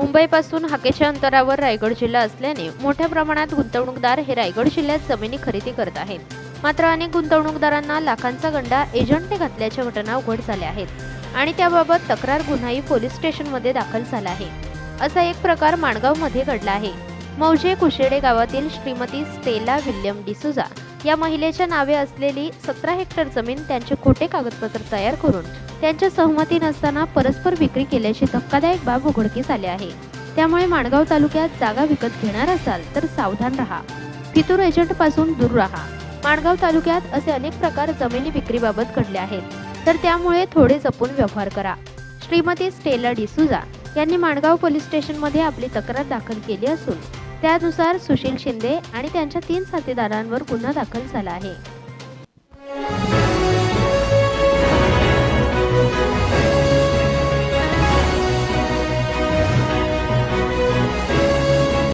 मुंबईपासून हाकेच्या अंतरावर रायगड जिल्हा असल्याने मोठ्या प्रमाणात गुंतवणूकदार हे रायगड जिल्ह्यात जमिनी खरेदी करत आहेत. मात्र अनेक गुंतवणूकदारांना लाखांचा गंडा एजंटने घातल्याच्या घटना उघड झाल्या आहेत आणि त्याबाबत तक्रार गुन्हाही पोलीस स्टेशनमध्ये दाखल झाला आहे. असा एक प्रकार माणगावमध्ये घडला आहे. मौजे कुशेडे गावातील श्रीमती स्टेला विल्यम डिसुजा या महिलेच्या नावे असलेली सतरा हेक्टर जमीन त्यांचे खोटे कागदपत्र तयार करून त्यांच्या सहमती नसताना परस्पर विक्री केल्याची धक्कादायक बाब उघडकीस आली आहे. त्यामुळे माणगाव तालुक्यात जागा विकत घेणार असाल तर सावधान राहा. फितूर एजंटपासून दूर राहा. माणगाव तालुक्यात असे अनेक प्रकार जमिनी विक्रीबाबत घडले आहेत. तर त्यामुळे थोडे जपून व्यवहार करा. श्रीमती स्टेला डिसुजा यांनी माणगाव पोलीस स्टेशनमध्ये आपली तक्रार दाखल केली असून त्यानुसार सुशील शिंदे आणि त्यांच्या तीन साथीदारांवर गुन्हा दाखल झाला आहे.